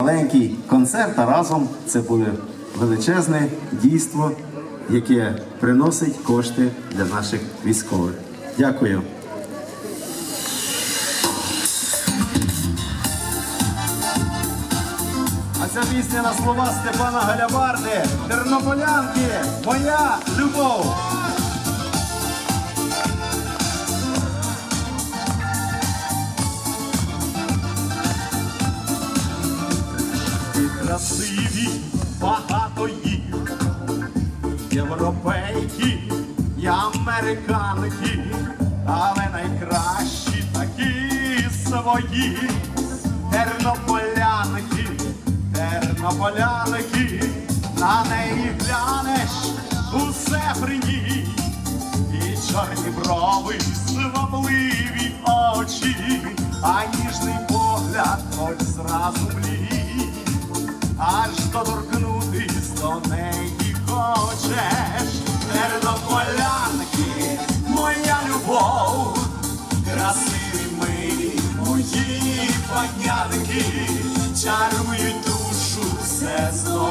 Маленький концерт, а разом це буде величезне дійство, яке приносить кошти для наших військових. Дякую. А ця пісня на слова Степана Галябарди, Тернополянки, моя любов. Красиві, багато їх, європейки і американки, але найкращі такі свої. Тернополянки, тернополянки, на неї глянеш усе при ній, і чорні брови, свабливі очі, а ніжний погляд хоч зразу млій аж доторкнутись до неї хочеш, тернополянки, моя любов, красиві ми, мої панянки, чарують душу все знов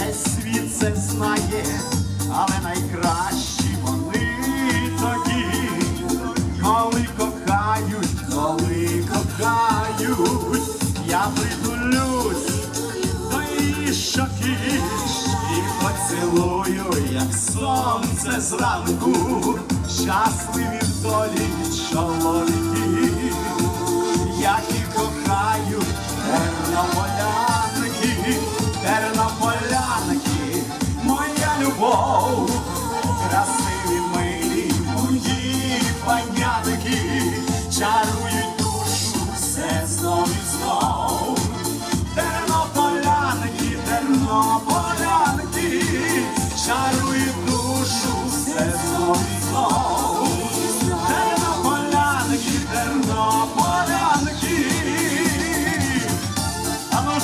весь світ це знає, але найкращі вони тоді, коли кохають, коли кохають, я притулюсь до її щоки і поцілую, як сонце зранку, щасливі в долі чоловіки, які кохають тернополянки, тернополянки,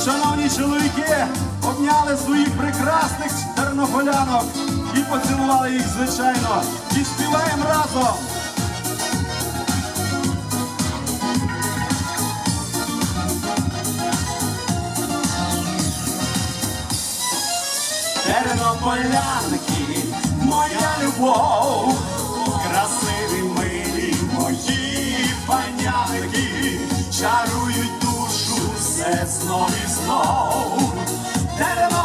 шановні чоловіки, обняли своїх прекрасних тернополянок і поцілували їх, звичайно. І співаємо разом. Тернополянки, моя любов, душу все знов і знов.